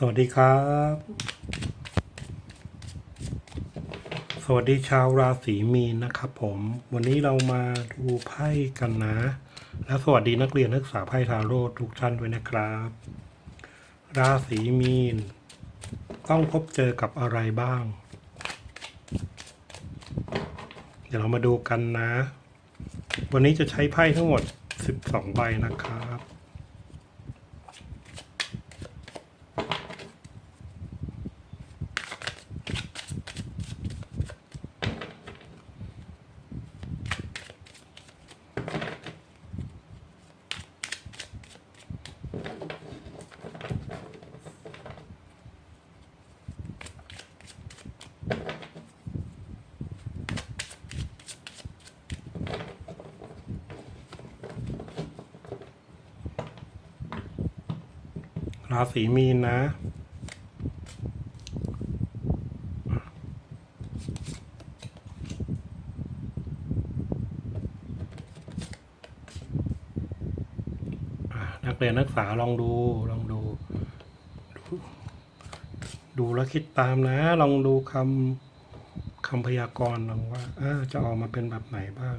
สวัสดีครับ สวัสดีชาวราศีมีนนะครับผม วันนี้เรามาดูไพ่กันนะ และสวัสดีนักเรียนนักศึกษาไพ่ทาโร่ทุกท่านด้วยนะครับ ราศีมีน ต้องพบเจอกับอะไรบ้าง เดี๋ยวเรามาดูกันนะ วันนี้จะใช้ไพ่ทั้งหมด 12 ใบนะครับ ราศีมีนนะ นักเรียนนักศึกษาลองดูลองดู ดูแล้วคิดตามนะ ลองดูคำคำพยากรณ์ลองว่าจะออกมาเป็นแบบไหนบ้าง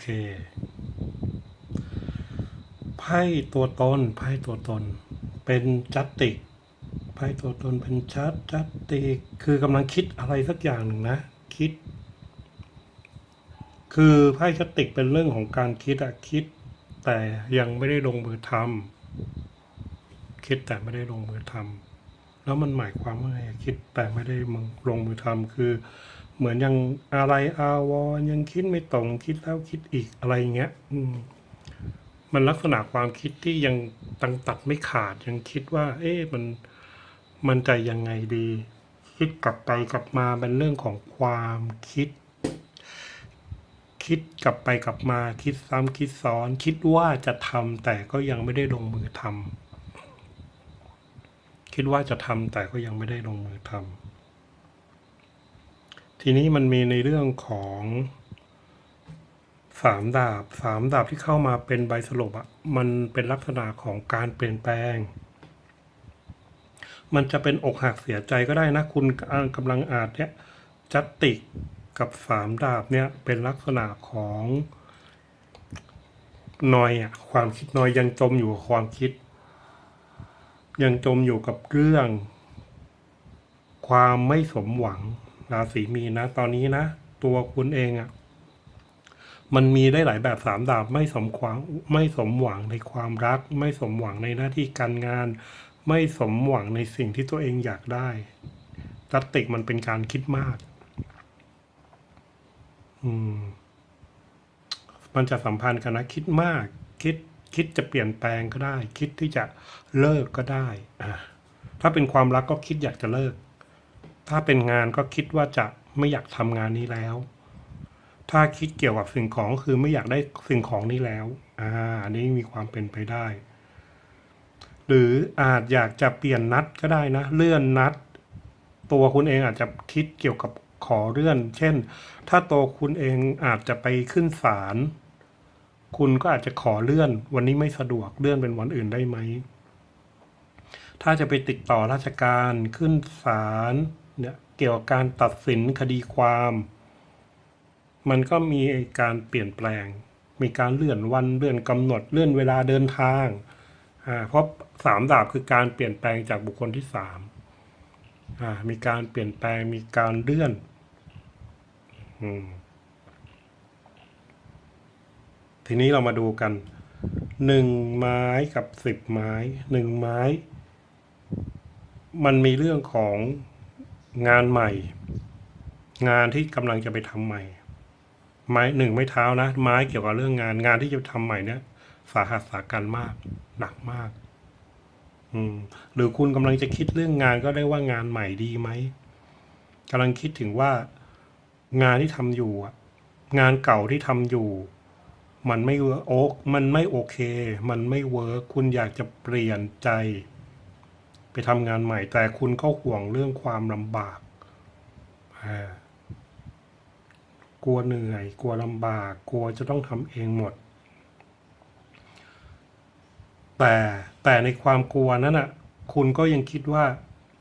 เค ไพ่ตัวตน ไพ่ตัวตน เป็นจัตติกไพ่ตัวตนเป็นชัดจัตติกคือกำลังคิดอะไรสักอย่างหนึ่งนะ คิด คือไพ่จัตติกเป็นเรื่องของการคิดอะคิด แต่ยังไม่ได้ลงมือทำคิดแต่ไม่ได้ลงมือทำแล้วมันหมายความว่าไงคิดแต่ไม่ได้มึงลงมือทำคือ เหมือนยังอะไรอาวรยังคิดไม่ตรงคิดแล้วคิดอีกอะไรเงี้ยอืมมันลักษณะความคิดที่ยังตังตัดไม่ขาดยังคิดว่า เอ๊ะมันมันจะยังไงดี คิดกลับไปกลับมาเป็นเรื่องของความคิด คิดกลับไปกลับมาคิดซ้ำคิดซ้อน คิดว่าจะทำแต่ก็ยังไม่ได้ลงมือทำคิดว่าจะทำแต่ก็ยังไม่ได้ลงมือทำ ทีนี้มันมีในเรื่องของสามดาบสามดาบที่เข้ามาเป็นใบสรุปอะมันเป็นลักษณะของการเปลี่ยนแปลง มันจะเป็นอกหักเสียใจก็ได้นะ คุณกำลังอาจเนี่ยจัตติกกับสามดาบเนี่ยเป็นลักษณะของนอยอะความคิดนอยยังจมอยู่กับความคิด ยังจมอยู่กับเรื่อง ความไม่สมหวัง ราศีมีนนะ ตอนนี้นะ ตัวคุณเองอะมันมีได้หลายแบบสามดาบไม่สมหวังไม่สมหวังในความรัก ไม่สมหวังในหน้าที่การงาน ไม่สมหวังในสิ่งที่ตัวเองอยากได้ตัตติกมันเป็นการคิดมาก อืม มันจะสัมพันธ์กันนะคิดมาก คิดคิดจะเปลี่ยนแปลงก็ได้ คิดที่จะเลิกก็ได้ อ่าถ้าเป็นความรักก็คิดอยากจะเลิก ถ้าเป็นงานก็คิดว่าจะไม่อยากทำงานนี้แล้ว ถ้าคิดเกี่ยวกับสิ่งของคือไม่อยากได้สิ่งของนี้แล้วอ่าอันนี้มีความเป็นไปได้ หรืออาจอยากจะเปลี่ยนนัดก็ได้นะ เลื่อนนัด ตัวคุณเองอาจจะคิดเกี่ยวกับขอเลื่อน เช่น ถ้าตัวคุณเองอาจจะไปขึ้นศาลคุณก็อาจจะขอเลื่อน วันนี้ไม่สะดวกเลื่อนเป็นวันอื่นได้ไหม ถ้าจะไปติดต่อราชการขึ้นศาล เนี่ยเกี่ยวกับการตัดสินคดีความ มันก็มีการเปลี่ยนแปลง มีการเลื่อนวันเลื่อนกำหนดเลื่อนเวลาเดินทางอ่าเพราะสามดาบคือการเปลี่ยนแปลงจากบุคคลที่สามอ่ามีการเปลี่ยนแปลงมีการเลื่อนอืมทีนี้เรามาดูกันหนึ่งไม้กับสิบไม้หนึ่งไม้ มันมีเรื่องของ งานใหม่ งานที่กำลังจะไปทำใหม่ ไม้หนึ่งไม้เท้านะ ไม้เกี่ยวกับเรื่องงานงานที่จะทำใหม่เนี่ยสาหัสสากันมาก หนักมาก อืม หรือคุณกำลังจะคิดเรื่องงานก็ได้ว่างานใหม่ดีไหมกำลังคิดถึงว่า งานที่ทำอยู่อะงานเก่าที่ทำอยู่ มันไม่โอ๊กมันไม่โอเค มันไม่เวิร์คคุณอยากจะเปลี่ยนใจ ไปทำงานใหม่ แต่คุณก็ห่วงเรื่องความลำบาก กลัวเหนื่อย กลัวลำบาก กลัวจะต้องทำเองหมด แต่แต่ในความกลัวนั้นอะ คุณก็ยังคิดว่า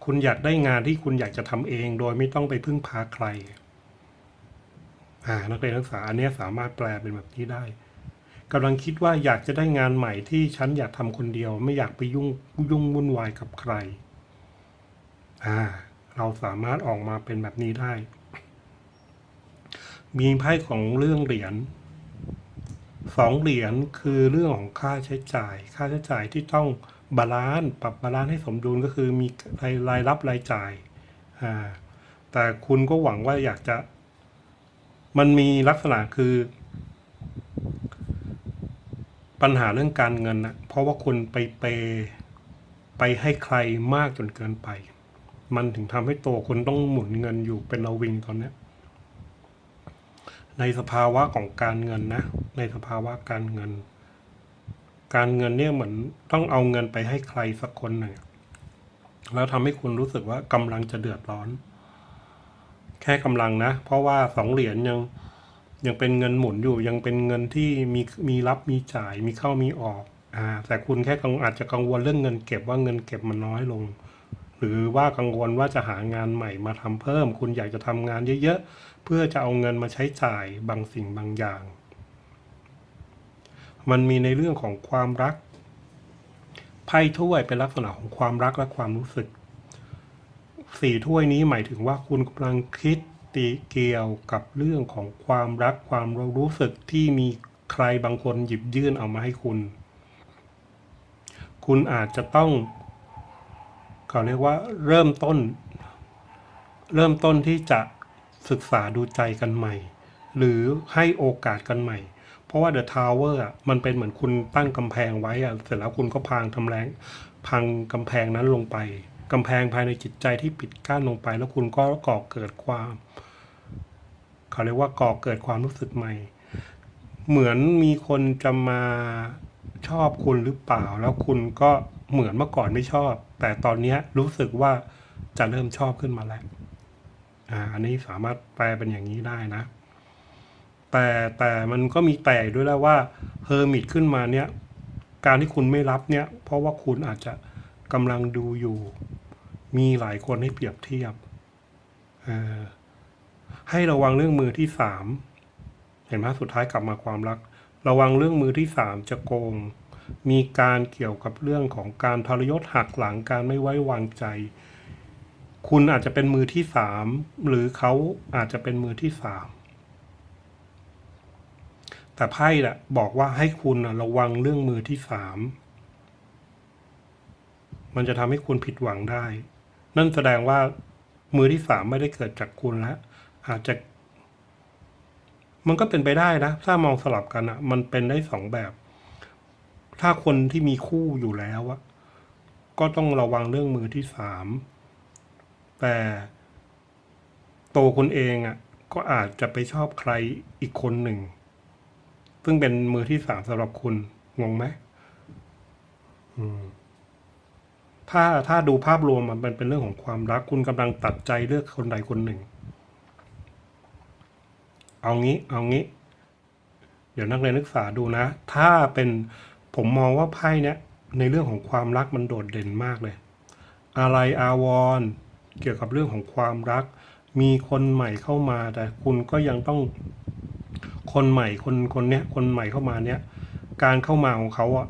คุณอยากได้งานที่คุณอยากจะทำเอง โดยไม่ต้องไปพึ่งพาใครอ่านักเรียนนักศึกษาอันนี้สามารถแปลเป็นแบบนี้ได้ กำลังคิดว่าอยากจะได้งานใหม่ที่ฉันอยากทำคนเดียว ไม่อยากไปยุ่งยุ่งวุ่นวายกับใคร อ่า เราสามารถออกมาเป็นแบบนี้ได้ มีไพ่ของเรื่องเหรียญสองเหรียญคือเรื่องของค่าใช้จ่าย ค่าใช้จ่ายที่ต้องบาลานซ์ปรับบาลานซ์ให้สมดุลก็คือมีรายรายรับรายจ่ายอ่าแต่คุณก็หวังว่าอยากจะ มันมีลักษณะคือ ปัญหาเรื่องการเงินนะเพราะว่าคุณไปเปย์ไปให้ใครมากจนเกินไป มันถึงทำให้ตัวคุณต้องหมุนเงินอยู่เป็นระวิงตอนนี้ในสภาวะของการเงินนะ ในสภาวะการเงิน การเงินเนี่ยเหมือนต้องเอาเงินไปให้ใครสักคนหนึ่งแล้วทำให้คุณรู้สึกว่ากำลังจะเดือดร้อน แค่กำลังนะ เพราะว่าสองเหรียญยัง ยังเป็นเงินหมุนอยู่ยังเป็นเงินที่มีมีรับมีจ่ายมีเข้ามีออกอ่าแต่คุณแค่กังอาจจะกังวลเรื่องเงินเก็บว่าเงินเก็บมันน้อยลง หรือว่ากังวลว่าจะหางานใหม่มาทำเพิ่ม คุณอยากจะทำงานเยอะๆเพื่อจะเอาเงินมาใช้จ่ายบางสิ่งบางอย่าง มันมีในเรื่องของความรักไพ่ถ้วยเป็นลักษณะของความรักและความรู้สึกสี่ถ้วยนี้หมายถึงว่าคุณกำลังคิด ตีเกี่ยวกับเรื่องของความรักความรู้สึกที่มีใครบางคนหยิบยื่นเอามาให้คุณ คุณอาจจะต้องเขาเรียกว่าเริ่มต้น เริ่มต้นที่จะศึกษาดูใจกันใหม่ หรือให้โอกาสกันใหม่ เพราะว่าเดอะทาวเวอร์อะมันเป็นเหมือนคุณตั้งกำแพงไว้อะเสร็จแล้วคุณก็พังทำแรงพังกำแพงนั้นลงไป กำแพงภายในจิตใจที่ปิดกั้นลงไป แล้วคุณก็ก่อเกิดความ เขาเรียกว่าก่อเกิดความรู้สึกใหม่ เหมือนมีคนจะมาชอบคุณหรือเปล่า แล้วคุณก็เหมือนเมื่อก่อนไม่ชอบ แต่ตอนนี้รู้สึกว่าจะเริ่มชอบขึ้นมาแล้วอ่าอันนี้สามารถแปลเป็นอย่างนี้ได้นะ แต่แต่มันก็มีแต่ด้วยแล้วว่าเฮอร์มิตขึ้นมาเนี่ย การที่คุณไม่รับเนี่ย เพราะว่าคุณอาจจะกำลังดูอยู่ มีหลายคนให้เปรียบเทียบให้ระวังเรื่องมือที่สามเห็นไหมสุดท้ายกลับมาความรัก ระวังเรื่องมือที่สามจะโกง มีการเกี่ยวกับเรื่องของการทรยศหักหลังการไม่ไว้วางใจ คุณอาจจะเป็นมือที่สามหรือเขาอาจจะเป็นมือที่สามแต่ไพ่น่ะบอกว่าให้คุณน่ะระวังเรื่องมือที่สามมันจะทำให้คุณผิดหวังได้ นั่นแสดงว่ามือที่สามไม่ได้เกิดจากคุณแล้วอาจจะ มันก็เป็นไปได้นะ ถ้ามองสลับกันอะมันเป็นได้สองแบบ ถ้าคนที่มีคู่อยู่แล้วอะก็ต้องระวังเรื่องมือที่สาม แต่ตัวคุณเองอะ ก็อาจจะไปชอบใครอีกคนหนึ่ง ซึ่งเป็นมือที่สามสำหรับคุณ งงไหมอืม ถ้าถ้าดูภาพรวมมันเป็นเรื่องของความรักคุณกำลังตัดใจเลือกคนใดคนหนึ่ง เอางี้เอางี้ เดี๋ยวนักเรียนนักศึกษาดูนะ ถ้าเป็นผมมองว่าไพ่เนี้ยในเรื่องของความรักมันโดดเด่นมากเลย อะไรอาวรเกี่ยวกับเรื่องของความรัก มีคนใหม่เข้ามา แต่คุณก็ยังต้องคนใหม่คนคนเนี้ยคนใหม่เข้ามาเนี้ยการเข้ามาของเขาอะ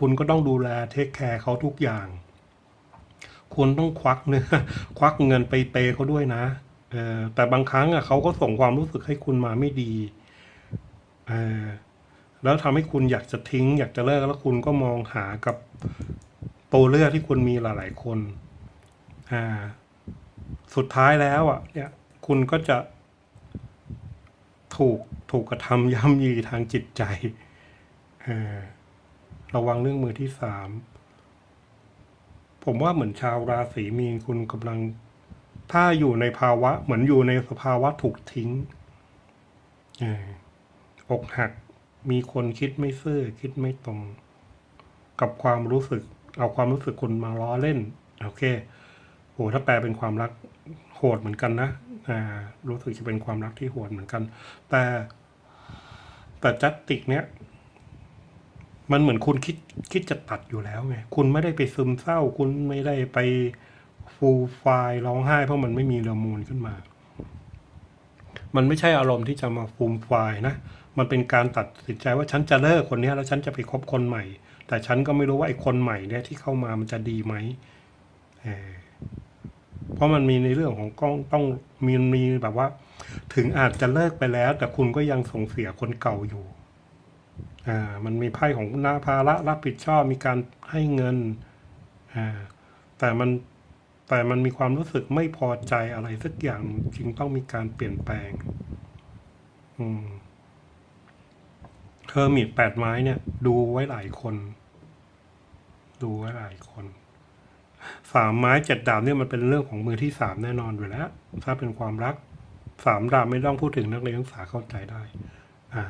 คุณก็ต้องดูแลเทคแคร์เขาทุกอย่าง คุณต้องควักเนื้อควักเงินไปเปย์เขาด้วยนะเออแต่บางครั้งอะเขาก็ส่งความรู้สึกให้คุณมาไม่ดีเออแล้วทำให้คุณอยากจะทิ้ง อยากจะเลิกแล้วคุณก็มองหากับตัวเลือกที่คุณมีหลาย ๆ คนอ่าสุดท้ายแล้วอะ เนี่ย คุณก็จะถูกถูกกระทำย่ำยีทางจิตใจเออ ระวังเรื่องมือที่สามผมว่าเหมือนชาวราศีมีนคุณกำลัง ถ้าอยู่ในภาวะ เหมือนอยู่ในสภาวะถูกทิ้งอออกหัก มีคนคิดไม่ซื่อคิดไม่ตรง กับความรู้สึก เอาความรู้สึกคุณมาล้อเล่น โอเคโหถ้าแปลเป็นความรักโหดเหมือนกันนะอ่า รู้สึกจะเป็นความรักที่โหดเหมือนกัน แต่แต่จัตติกเนี้ย มันเหมือนคุณคิดคิดจะตัดอยู่แล้วไงคุณไม่ได้ไปซึมเศร้า คุณไม่ได้ไปฟูลไฟร้องไห้ เพราะมันไม่มีละมูลขึ้นมา มันไม่ใช่อารมณ์ที่จะมาฟูมไฟนะมันเป็นการตัดสินใจว่าฉันจะเลิกคนนี้แล้วฉันจะไปคบคนใหม่ แต่ฉันก็ไม่รู้ว่าไอ้คนใหม่เนี่ยที่เข้ามามันจะดีไหมเเพราะมันมีในเรื่องของกล้องต้องมีมีแบบว่า ถึงอาจจะเลิกไปแล้ว แต่คุณก็ยังส่งเสียคนเก่าอยู่ อ่ามันมีไพ่ของหน้าภาระรับผิดชอบมีการให้เงินอ่าแต่มันแต่มันมีความรู้สึกไม่พอใจอะไรสักอย่างจึงต้องมีการเปลี่ยนแปลงอืมเทอร์มิดแปดไม้เนี่ย ดูไว้หลายคน ดูไว้หลายคนสามไม้เจ็ดดาบเนี่ยมันเป็นเรื่องของมือที่สามแน่นอนอยู่แล้ว ถ้าเป็นความรักสามดาบไม่ต้องพูดถึงนักเรียนนักศึกษาเข้าใจได้ อ่า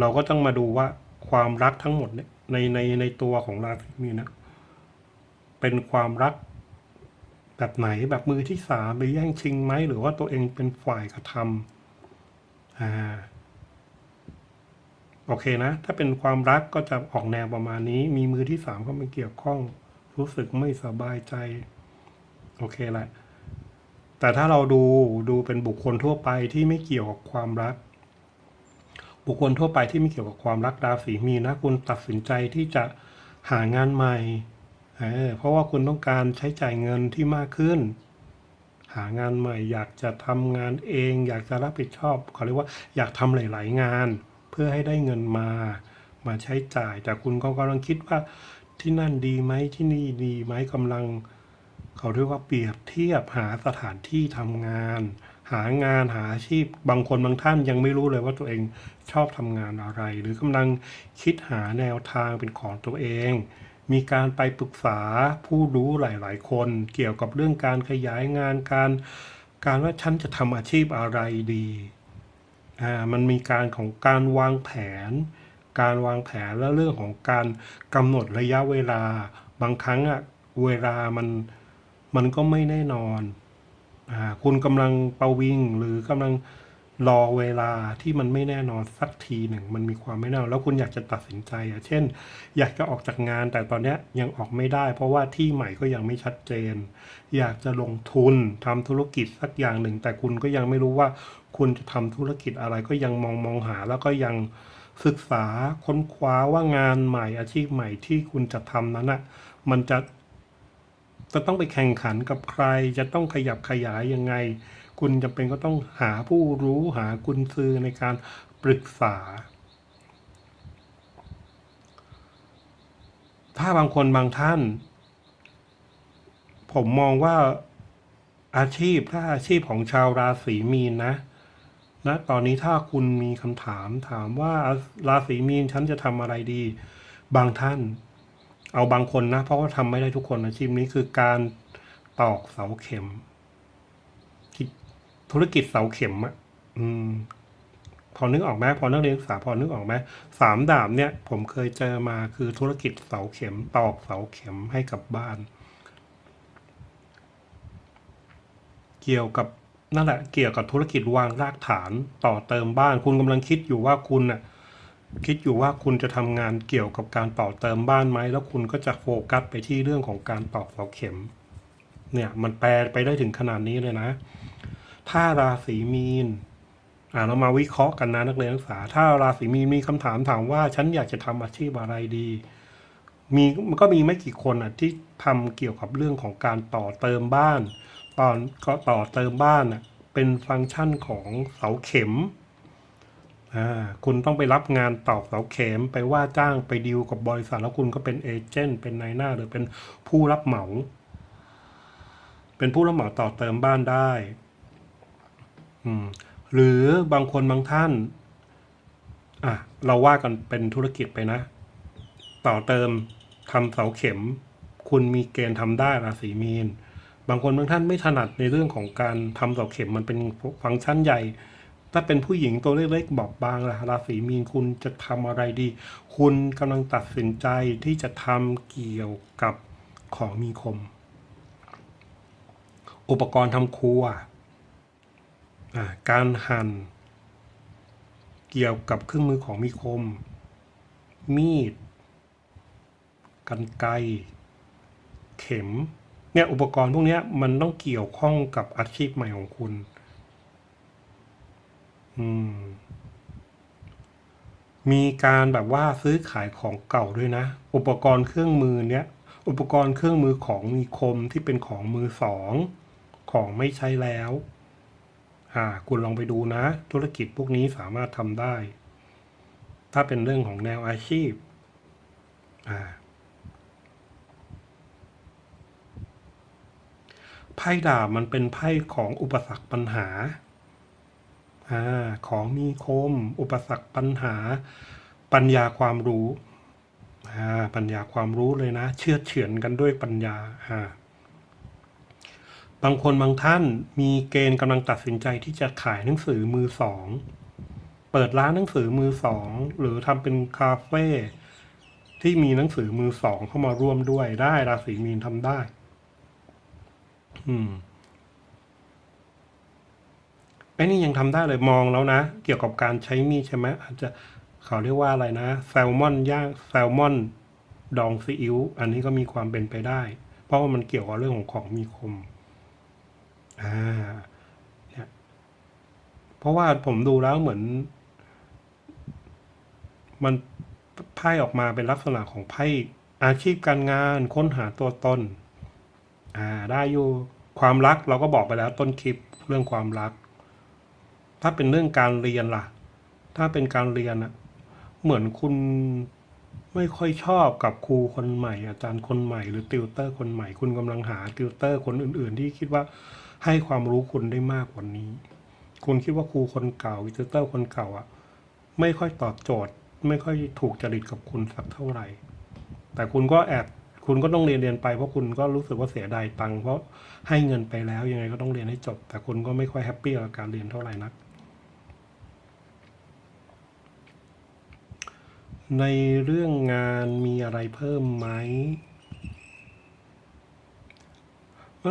เราก็ต้องมาดูว่า ความรักทั้งหมดเนี่ยในในในตัวของราศีมีนะ เป็นความรักแบบไหนแบบมือที่สามไปแย่งชิงไหมหรือว่าตัวเองเป็นฝ่ายกระทำอ่าโอเคนะ ถ้าเป็นความรักก็จะออกแนวประมาณนี้ มีมือที่สามเข้ามาเกี่ยวข้อง รู้สึกไม่สบายใจ โอเคแหละ แต่ถ้าเราดูดูเป็นบุคคลทั่วไปที่ไม่เกี่ยวกับความรัก บุคคลทั่วไปที่ไม่เกี่ยวกับความรักราศีมีนะคุณตัดสินใจที่จะหางานใหม่เเพราะว่าคุณต้องการใช้จ่ายเงินที่มากขึ้น หางานใหม่ อยากจะทำงานเอง อยากจะรับผิดชอบเขาเรียกว่าอยากทำหลาย ๆ งาน เพื่อให้ได้เงินมา มาใช้จ่าย แต่คุณก็กำลังคิดว่าที่นั่นดีไหมที่นี่ดีไหมกำลัง เขาเรียกว่าเปรียบเทียบหาสถานที่ทำงาน หางานหาอาชีพบางคนบางท่านยังไม่รู้เลยว่าตัวเองชอบทำงานอะไร หรือกำลังคิดหาแนวทางเป็นของตัวเอง มีการไปปรึกษาผู้รู้หลาย ๆ คน เกี่ยวกับเรื่องการขยายงานการ การว่าฉันจะทำอาชีพอะไรดีอ่ามันมีการของการวางแผน การวางแผนและเรื่องของการกำหนดระยะเวลา บางครั้งอะเวลามันมันก็ไม่แน่นอน คุณกำลังประวิงหรือกำลังรอเวลาที่มันไม่แน่นอนสักทีหนึ่ง มันมีความไม่แน่นอนแล้วคุณอยากจะตัดสินใจอะเช่น อยากจะออกจากงานแต่ตอนนี้ยังออกไม่ได้ เพราะว่าที่ใหม่ก็ยังไม่ชัดเจน อยากจะลงทุนทำธุรกิจสักอย่างหนึ่ง แต่คุณก็ยังไม่รู้ว่า คุณจะทำธุรกิจอะไรก็ยังมองมองหา แล้วก็ยังศึกษาค้นคว้าว่างานใหม่อาชีพใหม่ที่คุณจะทำนั้นอะมันจะ จะต้องไปแข่งขันกับใคร จะต้องขยับขยายยังไง คุณจำเป็นก็ต้องหาผู้รู้หากุญซือในการปรึกษา ถ้าบางคนบางท่าน ผมมองว่าอาชีพถ้าอาชีพของชาวราศีมีนนะนะตอนนี้ถ้าคุณมีคำถามถามว่าราศีมีนฉันจะทำอะไรดี บางท่าน เอาบางคนนะ เพราะว่าทำไม่ได้ทุกคนอาชีพนี้คือการตอกเสาเข็ม ธุรกิจเสาเข็มอะอืม พอนึกออกไหมพอนักเรียนศึกษาพอนึกออกไหมสามดาบเนี่ย ผมเคยเจอมาคือธุรกิจเสาเข็ม ตอกเสาเข็มให้กับบ้าน เกี่ยวกับนั่นแหละ เกี่ยวกับธุรกิจวางรากฐานต่อเติมบ้าน คุณกำลังคิดอยู่ว่าคุณน่ะ คิดอยู่ว่าคุณจะทำงานเกี่ยวกับการต่อเติมบ้านไหม แล้วคุณก็จะโฟกัสไปที่เรื่องของการตอกเสาเข็ม เนี่ยมันแปลไปได้ถึงขนาดนี้เลยนะ ถ้าราศีมีนอ่าเรามาวิเคราะห์กันนะนักเรียนนักศึกษา ถ้าราศีมีนมีคำถามถามว่าฉันอยากจะทำอาชีพอะไรดี มีมันก็มีไม่กี่คนอะที่ทำเกี่ยวกับเรื่องของการต่อเติมบ้าน ตอนก็ต่อเติมบ้านอะเป็นฟังก์ชันของเสาเข็ม คุณต้องไปรับงานตอกเสาเข็มไปว่าจ้างไปดีลกับบริษัทแล้วคุณก็เป็นเอเจนต์เป็นนายหน้าหรือเป็นผู้รับเหมา เป็นผู้รับเหมาต่อเติมบ้านได้หรือบางคนบางท่าน อะ เราว่ากันเป็นธุรกิจไปนะ ต่อเติมทำเสาเข็ม คุณมีเกณฑ์ทำได้ราศีมีนบางคนบางท่านไม่ถนัดในเรื่องของการทำเสาเข็มมันเป็นฟังก์ชันใหญ่ ถ้าเป็นผู้หญิงตัวเล็กๆบอบบางล่ะราศีมีนคุณจะทำอะไรดี คุณกำลังตัดสินใจที่จะทำเกี่ยวกับของมีคม อุปกรณ์ทำครัว การหั่น เกี่ยวกับเครื่องมือของมีคม มีด กันไกรเข็มเนี่ยอุปกรณ์พวกนี้มันต้องเกี่ยวข้องกับอาชีพใหม่ของคุณ อืม มีการแบบว่าซื้อขายของเก่าด้วยนะ อุปกรณ์เครื่องมือเนี้ย อุปกรณ์เครื่องมือของมีคมที่เป็นของมือสอง ของไม่ใช้แล้ว อ่า คุณลองไปดูนะ ธุรกิจพวกนี้สามารถทำได้ ถ้าเป็นเรื่องของแนวอาชีพ อ่าไพ่ดาบมันเป็นไพ่ของอุปสรรคปัญหา อของมีคม อุปสรรคปัญหา ปัญญาความรู้ปัญญาความรู้เลยนะ เชื่อเฉือนกันด้วยปัญญาบางคนบางท่านมีเกณฑ์กำลังตัดสินใจที่จะขายหนังสือมือสอง เปิดร้านหนังสือมือสองหรือทำเป็นคาเฟ่ที่มีหนังสือมือสองเข้ามาร่วมด้วยได้ราศีมีนทำได้ อืม อ้นี่ยังทำได้เลยมองแล้วนะ เกี่ยวกับการใช้มีดใช่ไหมอาจจะเขาเรียกว่าอะไรนะ แซลมอนย่างแซลมอนดองซีอิ๊วอันนี้ก็มีความเป็นไปได้ เพราะว่ามันเกี่ยวกับเรื่องของของมีคมอ่าเนี่ยเพราะว่าผมดูแล้วเหมือน มันไพ่ออกมาเป็นลักษณะของไพ่อาชีพการงานค้นหาตัวตน อ่า ได้อยู่ความรักเราก็บอกไปแล้วต้นคลิปเรื่องความรัก ถ้าเป็นเรื่องการเรียนล่ะ ถ้าเป็นการเรียนอะเหมือนคุณไม่ค่อยชอบกับครูคนใหม่ อาจารย์คนใหม่ หรือติวเตอร์คนใหม่ คุณกำลังหาติวเตอร์คนอื่น ๆ ที่คิดว่าให้ความรู้คุณได้มากกว่านี้ คุณคิดว่าครูคนเก่าติวเตอร์คนเก่าอะไม่ค่อยตอบโจทย์ ไม่ค่อยถูกจริตกับคุณสักเท่าไหร่ แต่คุณก็แอบคุณก็ต้องเรียนเรียนไปเพราะคุณก็รู้สึกว่าเสียดายตังค์เพราะให้เงินไปแล้วยังไงก็ต้องเรียนให้จบ แต่คุณก็ไม่ค่อยแฮปปี้กับการเรียนเท่าไหร่นัก ในเรื่องงานมีอะไรเพิ่มไหม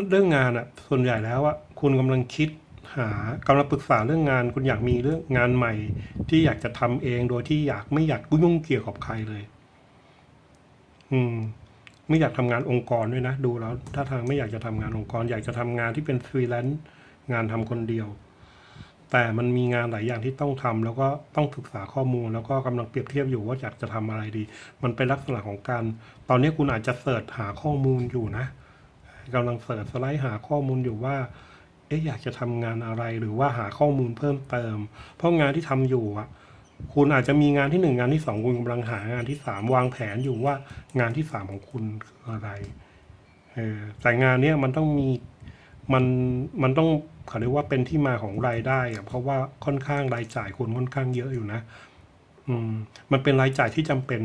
เรื่องงานอะส่วนใหญ่แล้วอะคุณกำลังคิดหากำลังปรึกษาเรื่องงาน คุณอยากมีเรื่องงานใหม่ ที่อยากจะทำเองโดยที่อยากไม่อยากยุ่งเกี่ยวกับใครเลย อืม ไม่อยากทำงานองค์กรด้วยนะ ดูแล้ว ถ้าทางไม่อยากจะทำงานองค์กร อยากจะทำงานที่เป็นฟรีแลนซ์งานทำคนเดียว แต่มันมีงานหลายอย่างที่ต้องทำแล้วก็ต้องศึกษาข้อมูล แล้วก็กำลังเปรียบเทียบอยู่ว่าอยากจะทำอะไรดี มันเป็นลักษณะของการ ตอนนี้คุณอาจจะเสิร์ชหาข้อมูลอยู่นะกำลังเสิร์ชสไลด์หาข้อมูลอยู่ว่า เอ๊ะอยากจะทำงานอะไรหรือว่าหาข้อมูลเพิ่มเติม เพราะงานที่ทำอยู่อะ คุณอาจจะมีงานที่หนึ่งงานที่สองคุณกำลังหางานที่สามวางแผนอยู่ว่างานที่สามของคุณคืออะไรเออแต่งานเนี้ยมันต้องมีมันมันต้อง เขาเรียกว่าเป็นที่มาของรายได้อะเพราะว่าค่อนข้างรายจ่ายคุณค่อนข้างเยอะอยู่นะ อืม มันเป็นรายจ่ายที่จำเป็น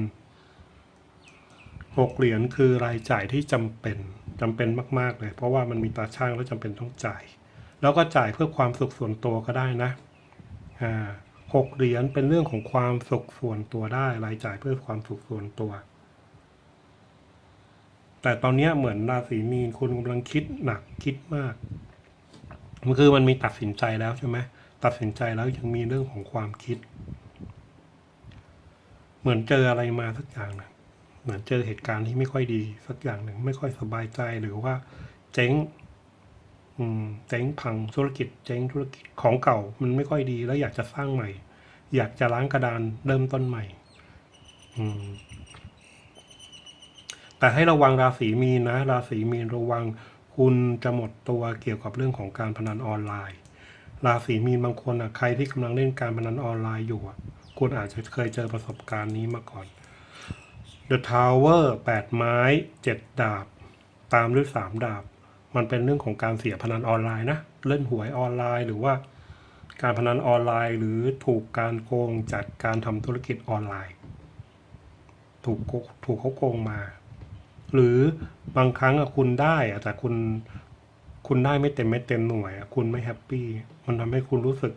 หกเหรียญคือรายจ่ายที่จำเป็นจำเป็นมาก ๆ เลย เพราะว่ามันมีตาช่างแล้วจำเป็นต้องจ่าย แล้วก็จ่ายเพื่อความสุขส่วนตัวก็ได้นะอ่าหกเหรียญเป็นเรื่องของความสุขส่วนตัวได้ รายจ่ายเพื่อความสุขส่วนตัว แต่ตอนนี้เหมือนราศีมีนคุณกำลังคิดหนักคิดมาก มันคือมันมีตัดสินใจแล้วใช่ไหมตัดสินใจแล้วยังมีเรื่องของความคิด เหมือนเจออะไรมาสักอย่างหนึ่งเหมือนเจอเหตุการณ์ที่ไม่ค่อยดีสักอย่างหนึ่งไม่ค่อยสบายใจหรือว่าเจ๊งอืมเจ๊งพังธุรกิจเจ๊งธุรกิจของเก่า มันไม่ค่อยดีแล้วอยากจะสร้างใหม่ อยากจะล้างกระดานเริ่มต้นใหม่ อืมแต่ให้ระวังราศีมีนนะ ราศีมีนระวัง คุณจะหมดตัวเกี่ยวกับเรื่องของการพนันออนไลน์ราศีมีนบางคนอะใครที่กำลังเล่นการพนันออนไลน์อยู่อะคุณอาจจะเคยเจอประสบการณ์นี้มาก่อน The Tower แปดไม้เจ็ดดาบ ตามด้วยสามดาบ มันเป็นเรื่องของการเสียพนันออนไลน์นะ เล่นหวยออนไลน์หรือว่าการพนันออนไลน์หรือถูกการโกงจากการทำธุรกิจออนไลน์ ถูกถูกเขาโกงมา หรือบางครั้งอะคุณได้อะแต่คุณคุณได้ไม่เต็มไม่เต็มหน่วยอะคุณไม่แฮปปี้มันทำให้คุณรู้สึก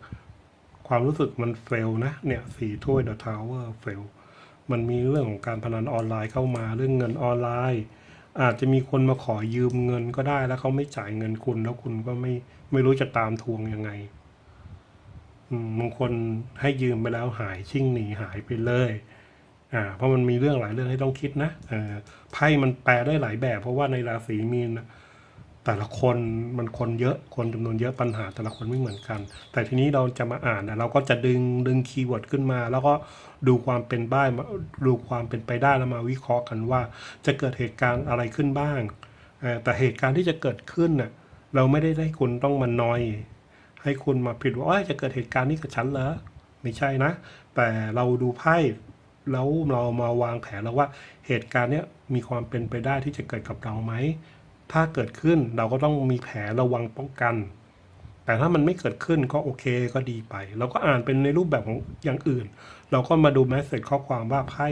ความรู้สึกมันเฟลนะ เนี่ยสี่ถ้วย The Tower เฟลมันมีเรื่องของการพนันออนไลน์เข้ามาเรื่องเงินออนไลน์ อาจจะมีคนมาขอยืมเงินก็ได้แล้วเขาไม่จ่ายเงินคุณ แล้วคุณก็ไม่ไม่รู้จะตามทวงยังไงบางคนให้ยืมไปแล้วหายชิ่งหนีหายไปเลย อ่าเพราะมันมีเรื่องหลายเรื่องให้ต้องคิดนะเออไพ่มันแปลได้หลายแบบ เพราะว่าในราศีมีนแต่ละคนมันคนเยอะคนจำนวนเยอะปัญหาแต่ละคนไม่เหมือนกัน แต่ทีนี้เราจะมาอ่านนะเราก็จะดึงดึงคีย์เวิร์ดขึ้นมา แล้วก็ดูความเป็นบ้านมาดูความเป็นไปได้แล้วมาวิเคราะห์กันว่า จะเกิดเหตุการณ์อะไรขึ้นบ้างแต่เหตุการณ์ที่จะเกิดขึ้นน่ะเราไม่ได้ให้คุณต้องมานอย ให้คุณมาผิดว่าจะเกิดเหตุการณ์นี้กับฉันเหรอไม่ใช่นะ แต่เราดูไพ่ แล้วเรามาวางแผนแล้วว่าเหตุการณ์เนี้ยมีความเป็นไปได้ที่จะเกิดกับเราไหม ถ้าเกิดขึ้นเราก็ต้องมีแผนระวังป้องกัน แต่ถ้ามันไม่เกิดขึ้นก็โอเคก็ดีไป เราก็อ่านเป็นในรูปแบบของอย่างอื่น เราก็มาดูแมสเซจข้อความว่าไพ่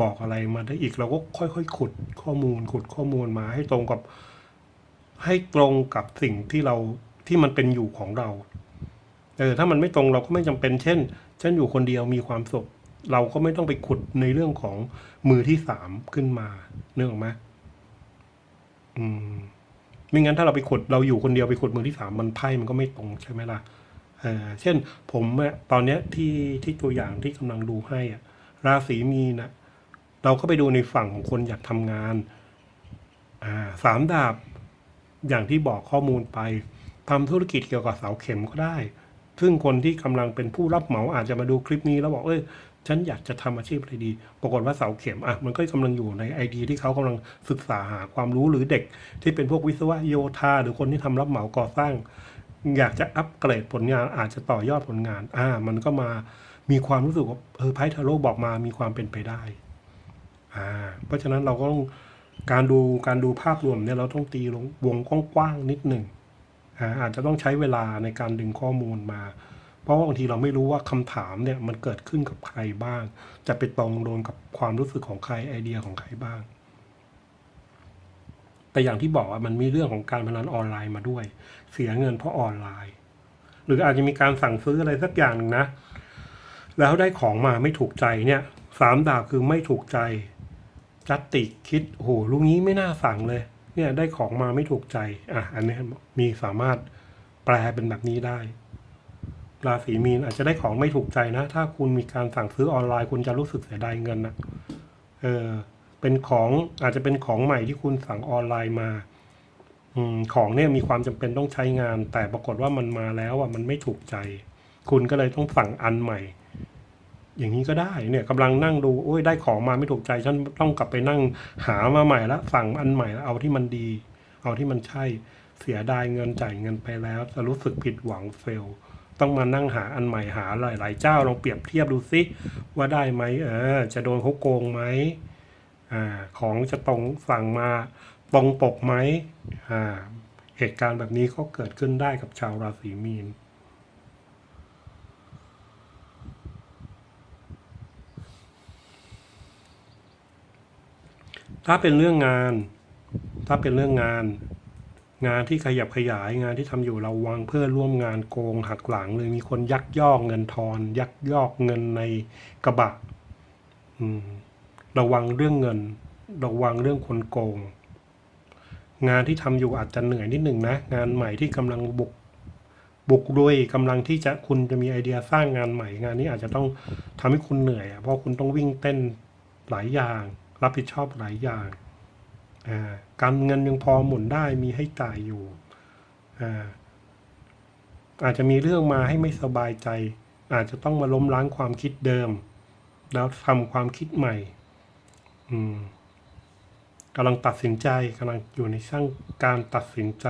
บอกอะไรมาได้อีก เราก็ค่อยๆ ขุดข้อมูล ขุดข้อมูลมาให้ตรงกับ ให้ตรงกับสิ่งที่เราที่มันเป็นอยู่ของเราเออถ้ามันไม่ตรงเราก็ไม่จำเป็น เช่น ฉันอยู่คนเดียวมีความสุข เราก็ไม่ต้องไปขุดในเรื่องของมือที่สามขึ้นมาเนื่องไหมอืมไม่งั้นถ้าเราไปขุดเราอยู่คนเดียวไปขุดมือที่สามมันไพ่มันก็ไม่ตรงใช่ไหมล่ะเออเช่น ผมอะตอนเนี้ยที่ที่ตัวอย่างที่กำลังดูให้อะราศีมีนะเราก็ไปดูในฝั่งของคนอยากทำงาน อ่าสามดาบ อย่างที่บอกข้อมูลไปทำธุรกิจเกี่ยวกับเสาเข็มก็ได้ ซึ่งคนที่กำลังเป็นผู้รับเหมาอาจจะมาดูคลิปนี้แล้วบอกเอ้ย ฉันอยากจะทำอาชีพอะไรดี ปรากฏว่าเสาเข็มอะมันก็กำลังอยู่ในไอเดียที่เขากำลังศึกษาหาความรู้หรือเด็ก ที่เป็นพวกวิศวะโยธาหรือคนที่ทำรับเหมาก่อสร้าง อยากจะอัปเกรดผลงานอาจจะต่อยอดผลงาน อ่า มันก็มามีความรู้สึกว่าเออไพ่ทาโร่บอกมามีความเป็นไปได้อ่าเพราะฉะนั้นเราก็ต้องการดูการดูภาพรวมเนี่ยเราต้องตีลงวงกว้างๆนิดหนึ่งอ่าอาจจะต้องใช้เวลาในการดึงข้อมูลมา เพราะว่าบางทีเราไม่รู้ว่าคำถามเนี่ยมันเกิดขึ้นกับใครบ้าง จะไปตรงโดนกับความรู้สึกของใครไอเดียของใครบ้าง แต่อย่างที่บอกว่ามันมีเรื่องของการพนันออนไลน์มาด้วย เสียเงินเพราะออนไลน์ หรืออาจจะมีการสั่งซื้ออะไรสักอย่างหนึ่งนะ แล้วได้ของมาไม่ถูกใจเนี่ยสามดาบคือไม่ถูกใจจัตติคิดโอ้โหลูกนี้ไม่น่าสั่งเลย เนี่ยได้ของมาไม่ถูกใจ อะ อันนี้มีสามารถแปลเป็นแบบนี้ได้ ราศีมีนอาจจะได้ของไม่ถูกใจนะ ถ้าคุณมีการสั่งซื้อออนไลน์ คุณจะรู้สึกเสียดายเงินนะเออเป็นของอาจจะเป็นของใหม่ที่คุณสั่งออนไลน์มาอืมของเนี่ยมีความจำเป็นต้องใช้งาน แต่ปรากฏว่ามันมาแล้วอะมันไม่ถูกใจ คุณก็เลยต้องสั่งอันใหม่ อย่างนี้ก็ได้เนี่ยกำลังนั่งดูโอ้ยได้ของมาไม่ถูกใจฉันต้องกลับไปนั่งหามาใหม่ละสั่งอันใหม่ล้วเอาที่มันดี เอาที่มันใช่เสียดายเงินจ่ายเงินไปแล้ว จะรู้สึกผิดหวังเฟล ต้องมานั่งหาอันใหม่หาหลายๆเจ้าลองเปรียบเทียบดูซิว่าได้ไหมเออ จะโดนเขาโกงไหมอ่าของจะตรงสั่งมาตรงปกไหมอ่าเหตุการณ์แบบนี้ก็เกิดขึ้นได้กับชาวราศีมีนถ้าเป็นเรื่องงาน ถ้าเป็นเรื่องงาน งานที่ขยับขยายงานที่ทำอยู่เระวังเพื่อร่วมงานโกงหักหลังเลยมีคนยักยอกเงินทอน ยักยอกเงินในกระบะอืมระวังเรื่องเงิน ระวังเรื่องคนโกง งานที่ทำอยู่อาจจะเหนื่อยนิดหนึ่งนะ งานใหม่ที่กำลังบุกบุกด้วยกำลังที่จะคุณจะมีไอเดียสร้างงานใหม่ งานนี้อาจจะต้องทำให้คุณเหนื่อยอะเพราะคุณต้องวิ่งเต้นหลายอย่าง รับผิดชอบหลายอย่าง การเงินยังพอหมุนได้มีให้จ่ายอยู่อาอาจจะมีเรื่องมาให้ไม่สบายใจ อาจจะต้องมาล้มล้างความคิดเดิม แล้วทำความคิดใหม่มกำลังตัดสินใจกำลังอยู่ในช่างการตัดสินใจ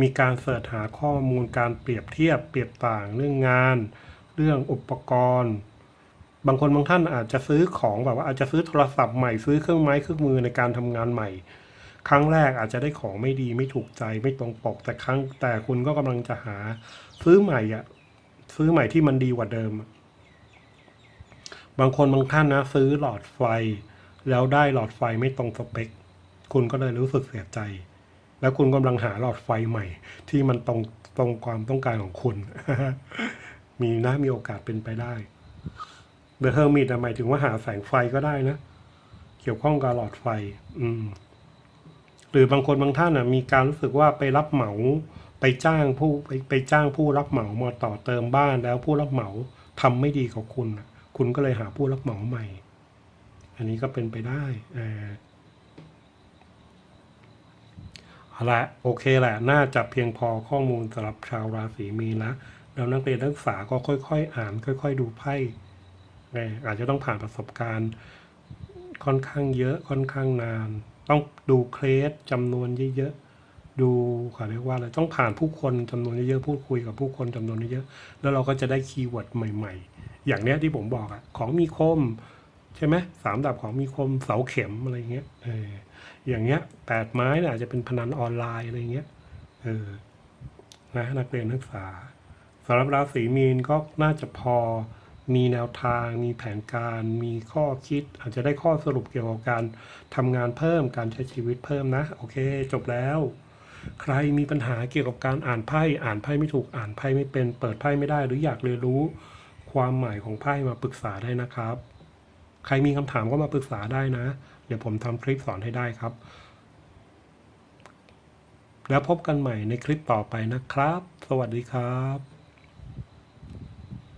มีการเสิร์ชหาข้อมูลการเปรียบเทียบเปรียบต่างเรื่องงาน เรื่องอุปกรณ์ บางคนบางท่านอาจจะซื้อของแบบว่าอาจจะซื้อโทรศัพท์ใหม่ซื้อเครื่องไม้เครื่องมือในการทำงานใหม่ ครั้งแรกอาจจะได้ของไม่ดีไม่ถูกใจไม่ตรงปกแต่ครั้งแต่คุณก็กำลังจะหาซื้อใหม่อะซื้อใหม่ที่มันดีกว่าเดิม บางคนบางท่านนะ ซื้อหลอดไฟ แล้วได้หลอดไฟไม่ตรงสเปค คุณก็เลยรู้สึกเสียใจ แล้วคุณกำลังหาหลอดไฟใหม่ ที่มันตรงตรงความต้องการของคุณ มีนะมีโอกาสเป็นไปได้ เดอะเฮอร์มิตหมายถึงว่าหาแสงไฟก็ได้นะ เกี่ยวข้องกับหลอดไฟ อืม หรือบางคนบางท่านอะ มีการรู้สึกว่าไปรับเหมาไปจ้างผู้ไปไปจ้างผู้รับเหมามาต่อเติมบ้านแล้วผู้รับเหมาทำไม่ดีกับคุณ คุณก็เลยหาผู้รับเหมาใหม่ อันนี้ก็เป็นไปได้อ่าเอาละโอเคแหละ น่าจะเพียงพอข้อมูลสำหรับชาวราศีมีนล้วแล้วนักเรียนนักศึกษาก็ค่อยๆ อ่าน ค่อย ๆ ดูไพ่ ไงอาจจะต้องผ่านประสบการณ์ ค่อนข้างเยอะค่อนข้างนาน ต้องดูเคสจำนวนเยอะๆดูเขาเรียกว่าอะไรต้องผ่านผู้คนจำนวนเยอะๆพูดคุยกับผู้คนจำนวนเยอะๆแล้วเราก็จะได้คีย์เวิร์ดใหม่ ๆ อย่างเนี้ยที่ผมบอกอะของมีคมใช่ไหมสามดับของมีคมเสาเข็มอะไรเงี้ยเอออย่างเงี้ยแปดไม้เนี่ยอาจจะเป็นพนันออนไลน์อะไรเงี้ยเออนะนักเรียนนักศึกษาสำหรับราศีมีนก็น่าจะพอ มีแนวทาง มีแผนการ มีข้อคิด อาจจะได้ข้อสรุปเกี่ยวกับการทำงานเพิ่มการใช้ชีวิตเพิ่มนะ โอเค จบแล้ว ใครมีปัญหาเกี่ยวกับการอ่านไพ่ อ่านไพ่ไม่ถูก อ่านไพ่ไม่เป็น เปิดไพ่ไม่ได้ หรืออยากเรียนรู้ความหมายของไพ่มาปรึกษาได้นะครับ ใครมีคำถามก็มาปรึกษาได้นะ เดี๋ยวผมทำคลิปสอนให้ได้ครับ แล้วพบกันใหม่ในคลิปต่อไปนะครับ สวัสดีครับ